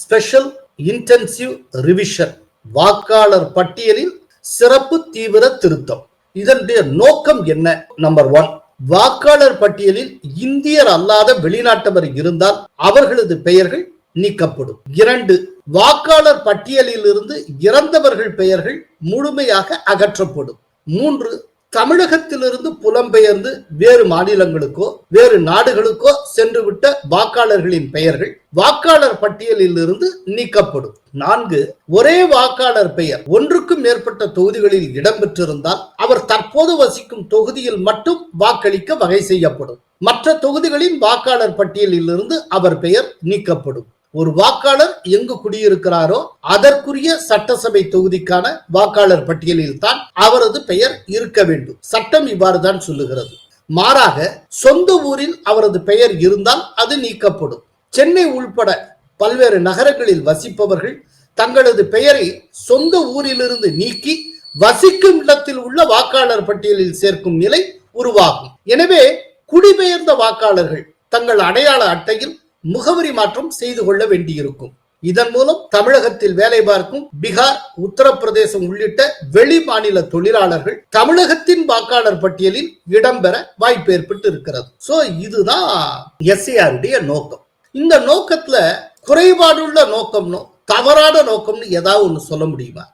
Special intensive revision வாக்காளர் பட்டியலில் சிறப்பு தீவிர திருத்தம். இதனுடைய நோக்கம் என்ன? நம்பர் ஒன் வாக்காளர் பட்டியலில் இந்தியர் அல்லாத வெளிநாட்டவர் இருந்தால் அவர்களது பெயர்கள் நீக்கப்படும். இரண்டு வாக்காளர் பட்டியலில் இருந்து இறந்தவர்கள் பெயர்கள் முழுமையாக அகற்றப்படும். மூன்று தமிழகத்திலிருந்து புலம்பெயர்ந்து வேறு மாநிலங்களுக்கோ வேறு நாடுகளுக்கோ சென்றுவிட்ட வாக்காளர்களின் பெயர்கள் வாக்காளர் பட்டியலில் இருந்து நீக்கப்படும். நான்கு ஒரே வாக்காளர் பெயர் ஒன்றுக்கும் மேற்பட்ட தொகுதிகளில் இடம்பெற்றிருந்தால் அவர் தற்போது வசிக்கும் தொகுதியில் மட்டும் வாக்களிக்க வகை செய்யப்படும். மற்ற தொகுதிகளின் வாக்காளர் பட்டியலில் இருந்து அவர் பெயர் நீக்கப்படும். ஒரு வாக்காளர் எங்கு குடியிருக்கிறாரோ அதற்குரிய சட்டசபை தொகுதிக்கான வாக்காளர் பட்டியலில் தான் அவரது பெயர் இருக்க வேண்டும். சட்டம் இவ்வாறு தான் சொல்லுகிறது. மாறாக சொந்த ஊரில் அவரது பெயர் இருந்தால் அது நீக்கப்படும். சென்னை உள்பட பல்வேறு நகரங்களில் வசிப்பவர்கள் தங்களது பெயரை சொந்த ஊரிலிருந்து நீக்கி வசிக்கும் இடத்தில் உள்ள வாக்காளர் பட்டியலில் சேர்க்கும் நிலை உருவாகும். எனவே குடிபெயர்ந்த வாக்காளர்கள் தங்கள் அடையாள அட்டையில் முகவரி மாற்றம் செய்து கொள்ள வேண்டியிருக்கும். இதன் மூலம் தமிழகத்தில் வேலை பார்க்கும் பீகார் உத்தரப்பிரதேசம் உள்ளிட்ட வெளி மாநில தொழிலாளர்கள் தமிழகத்தின் வாக்காளர் பட்டியலில் இடம்பெற வாய்ப்பு ஏற்பட்டு இருக்கிறது சோ இதுதான் எஸ்ஏஆருடைய நோக்கம். இந்த நோக்கத்துல குறைபாடுள்ள நோக்கம்னு தவறான நோக்கம்னு ஏதாவது ஒண்ணு சொல்ல முடியுமா?